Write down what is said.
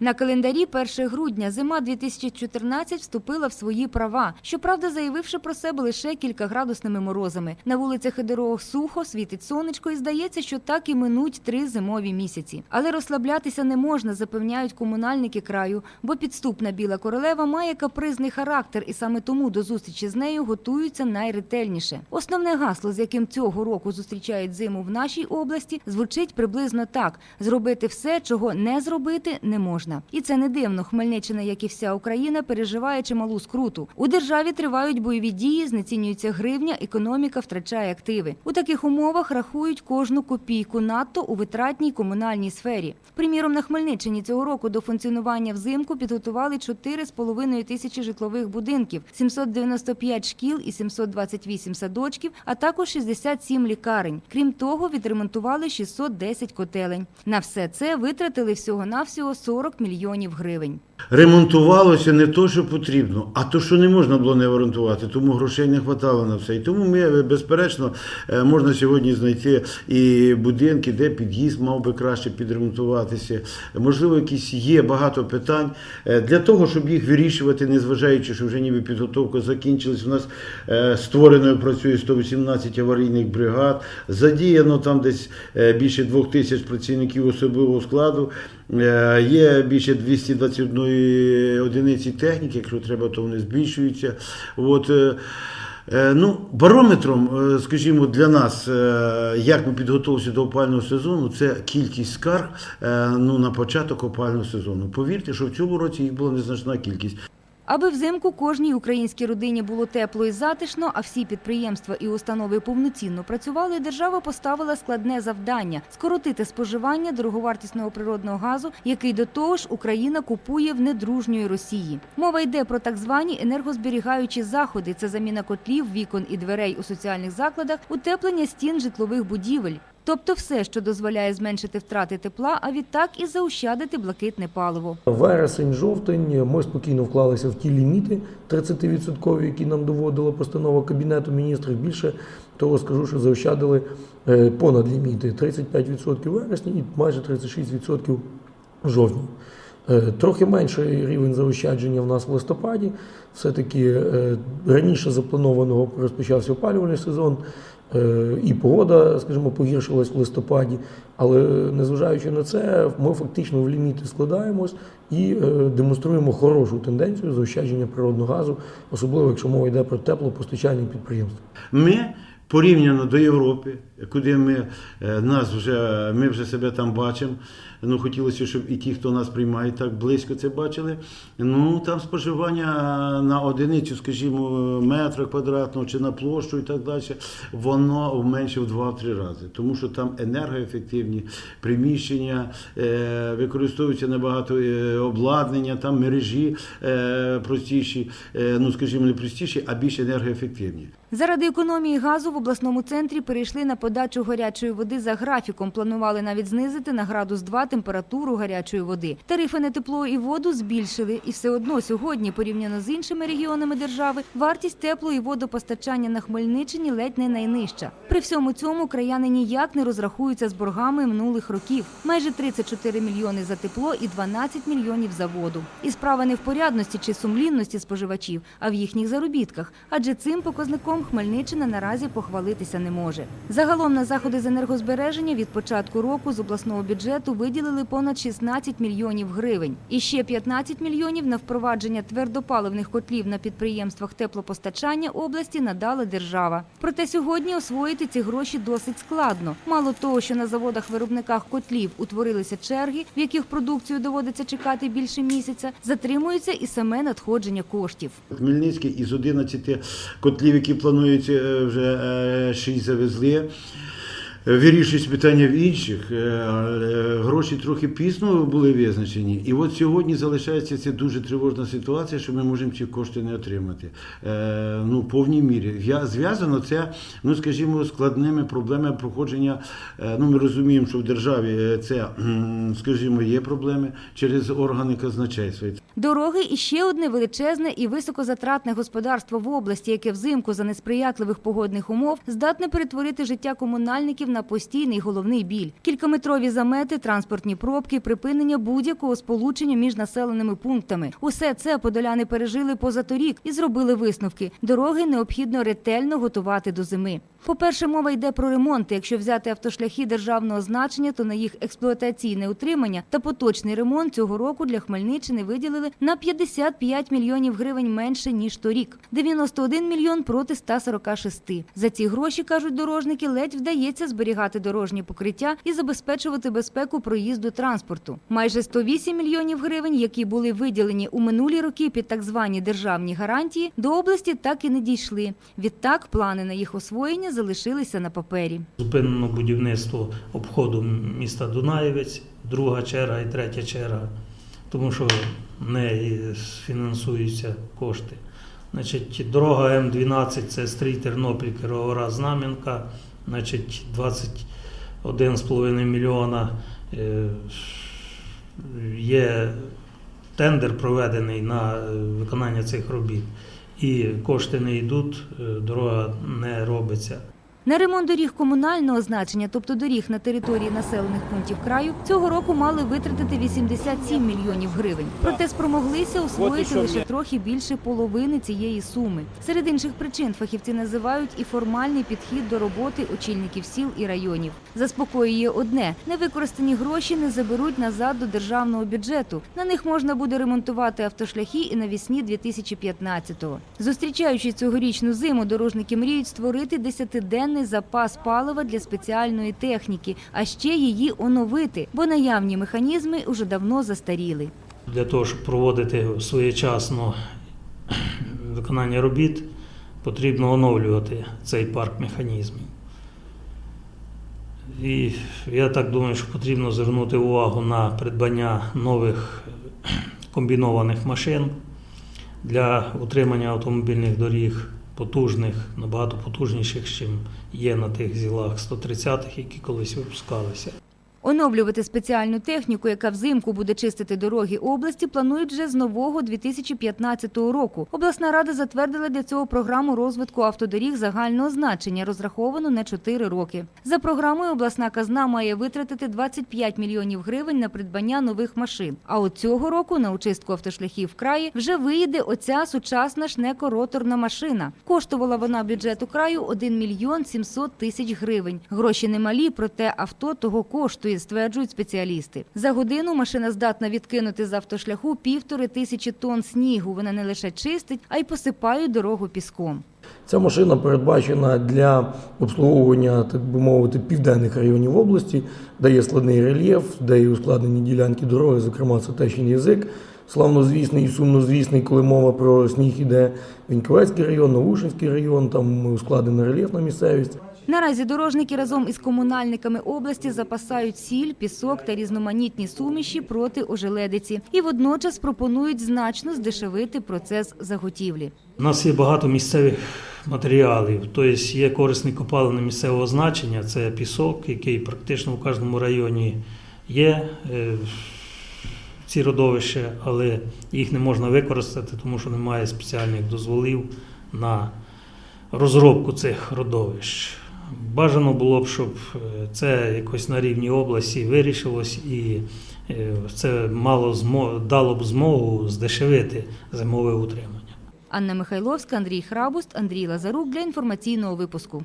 На календарі 1 грудня зима 2014 вступила в свої права. Щоправда, заявивши про себе лише кількаградусними морозами. На вулицях і дорогах сухо, світить сонечко, і здається, що так і минуть три зимові місяці. Але розслаблятися не можна, запевняють комунальники краю, бо підступна біла королева має капризний характер, і саме тому до зустрічі з нею готуються найретельніше. Основне гасло, з яким цього року зустрічають зиму в нашій області, звучить приблизно так: зробити все, чого не зробити не можна. І це не дивно. Хмельниччина, як і вся Україна, переживає чималу скруту. У державі тривають бойові дії, знецінюється гривня, економіка втрачає активи. У таких умовах рахують кожну копійку надто у витратній комунальній сфері. Приміром, на Хмельниччині цього року до функціонування взимку підготували 4,5 тисячі житлових будинків, 795 шкіл і 728 садочків, а також 67 лікарень. Крім того, відремонтували 610 котелень. На все це витратили всього-навсього 40 мільйонів гривень. Ремонтувалося не то, що потрібно, а то, що не можна було не ремонтувати, тому грошей не вистачало на все. І тому ми, безперечно, е, можна сьогодні знайти і будинки, де під'їзд мав би краще підремонтуватися. Можливо, якісь є багато питань Е, для того, щоб їх вирішувати, незважаючи, що вже ніби підготовка закінчилась. У нас е, створено працює 118 аварійних бригад, задіяно там десь е, більше двох тисяч працівників особового складу. Е, Є більше 221 одиниці техніки, якщо треба, то вони збільшуються. От, е, е, ну, барометром, е, скажімо, для нас, як ми підготувалися до опального сезону, це кількість скарг ну, на початок опального сезону. Повірте, що в цьому році їх була незначна кількість. Аби взимку кожній українській родині було тепло і затишно, а всі підприємства і установи повноцінно працювали, держава поставила складне завдання скоротити споживання дороговартісного природного газу, який до того ж Україна купує в недружньої Росії. Мова йде про так звані енергозберігаючі заходи. Це заміна котлів, вікон і дверей у соціальних закладах, утеплення стін житлових будівель. Тобто все, що дозволяє зменшити втрати тепла, а відтак і заощадити блакитне паливо. Вересень, жовтень ми спокійно вклалися в ті ліміти 30%, які нам доводила постанова Кабінету міністрів. Більше того скажу, що заощадили е, понад ліміти 35% у вересні і майже 36% в жовтні. Е, Трохи менший рівень заощадження в нас в листопаді. Все-таки е, раніше запланованого розпочався опалювальний сезон, і погода, скажімо, погіршилась в листопаді. Але незважаючи на це, ми фактично в ліміти складаємось і е, демонструємо хорошу тенденцію заощадження природного газу, особливо якщо мова йде про теплопостачальні підприємства. Ми порівняно до Європи, куди ми е, нас вже ми вже себе там бачимо. Ну хотілося, щоб і ті, хто нас приймає, так близько це бачили. Ну там споживання на одиницю, скажімо, метра квадратного чи на площу і так далі, воно менше в 2-3 рази, тому що там енергоефективні приміщення, е, використовується набагато е, обладнання, там мережі е, простіші, ну скажімо, не простіші, а більш енергоефективні. Заради економії газу в обласному центрі перейшли на подачу гарячої води за графіком. Планували навіть знизити на градус 2 температуру гарячої води. Тарифи на тепло і воду збільшили. І все одно сьогодні, порівняно з іншими регіонами держави, вартість тепло і водопостачання на Хмельниччині ледь не найнижча. При всьому цьому краяни ніяк не розрахуються з боргами минулих років. Майже 34 мільйони за тепло і 12 мільйонів за воду. І справа не в порядності чи сумлінності споживачів, а в їхніх заробітках. Адже цим показником Хмельниччина наразі похвалитися не може. Загалом на заходи з енергозбереження від початку року з обласного бюджету виділили понад 16 мільйонів гривень. І ще 15 мільйонів на впровадження твердопаливних котлів на підприємствах теплопостачання області надала держава. Проте сьогодні освоїти ці гроші досить складно. Мало того, що на заводах-виробниках котлів утворилися черги, в яких продукцію доводиться чекати більше місяця, затримується і саме надходження коштів. Хмельницький із 11 котлів, які плануються, е, вже 6 завезли. Вирішують питання в інших. Е, Гроші трохи пізно були визначені. І от сьогодні залишається ця дуже тривожна ситуація, що ми можемо ці кошти не отримати. Е, Ну, в повній мірі. Зв'язано це, ну скажімо, складними проблемами проходження. Е, Ну, ми розуміємо, що в державі це, скажімо, є проблеми через органи казначейства. Дороги і ще одне величезне і високозатратне господарство в області, яке взимку за несприятливих погодних умов здатне перетворити життя комунальників на постійний головний біль: кількометрові замети, транспортні пробки, припинення будь-якого сполучення між населеними пунктами. Усе це подоляни пережили позаторік і зробили висновки. Дороги необхідно ретельно готувати до зими. По-перше, мова йде про ремонт. Якщо взяти автошляхи державного значення, то на їх експлуатаційне утримання та поточний ремонт цього року для Хмельниччини виділили на 55 мільйонів гривень менше ніж торік. 91 мільйон проти 146. За ці гроші кажуть дорожники, ледь вдається зберігати дорожнє покриття і забезпечувати безпеку проїзду транспорту. Майже 108 мільйонів гривень, які були виділені у минулі роки під так звані державні гарантії, до області так і не дійшли. Відтак плани на їх освоєння залишилися на папері. Зупинено будівництво обходу міста Дунаєвець, друга черга і третя черга, тому що не фінансуються кошти. Значить, дорога М12 це Стрій Тернопіль, Кировоград, Знам'янка, значить 21,5 мільйона. Е, Є тендер проведений на е, виконання цих робіт. І кошти не йдуть, е, дорога не робиться. На ремонт доріг комунального значення, тобто доріг на території населених пунктів краю, цього року мали витратити 87 мільйонів гривень. Проте спромоглися освоїти лише трохи більше половини цієї суми. Серед інших причин фахівці називають і формальний підхід до роботи очільників сіл і районів. Заспокоює одне: невикористані гроші не заберуть назад до державного бюджету. На них можна буде ремонтувати автошляхи і навісні 2015-го. Зустрічаючи цьогорічну зиму, дорожники мріють створити десятиденний запас палива для спеціальної техніки, а ще її оновити, бо наявні механізми уже давно застаріли. Для того, щоб проводити своєчасно виконання робіт, потрібно оновлювати цей парк механізмів. І я так думаю, що потрібно звернути увагу на придбання нових комбінованих машин для утримання автомобільних доріг потужних, набагато потужніших, ніж є на тих зілах 130-х, які колись випускалися. Оновлювати спеціальну техніку, яка взимку буде чистити дороги області, планують вже з нового 2015 року. Обласна рада затвердила для цього програму розвитку автодоріг загального значення, розраховану на 4 роки. За програмою обласна казна має витратити 25 мільйонів гривень на придбання нових машин. А от цього року на очистку автошляхів в краї вже виїде оця сучасна шнекороторна машина. Коштувала вона бюджету краю 1 мільйон 700 тисяч гривень. Гроші немалі, проте авто того коштує, стверджують спеціалісти. За годину машина здатна відкинути з автошляху півтори тисячі тонн снігу. Вона не лише чистить, а й посипає дорогу піском. Ця машина передбачена для обслуговування, так би мовити, південних районів області, де є складний рельєф, де є ускладнені ділянки дороги, зокрема це Тещин язик. Славнозвісний і сумнозвісний, коли мова про сніг іде Віньковецький район, Новушинський район, там ускладнена рельєфна місцевість. Наразі дорожники разом із комунальниками області запасають сіль, пісок та різноманітні суміші проти ожеледиці і водночас пропонують значно здешевити процес заготівлі. У нас є багато місцевих матеріалів, тобто є корисні копалини місцевого значення, це пісок, який практично в кожному районі є. е, Ці родовища, але їх не можна використати, тому що немає спеціальних дозволів на розробку цих родовищ. Бажано було б, щоб е, це якось на рівні області вирішилось і е, це мало дало б змогу здешевити зимове утримання. Анна Михайловська, Андрій Храбуст, Андрій Лазарук для інформаційного випуску.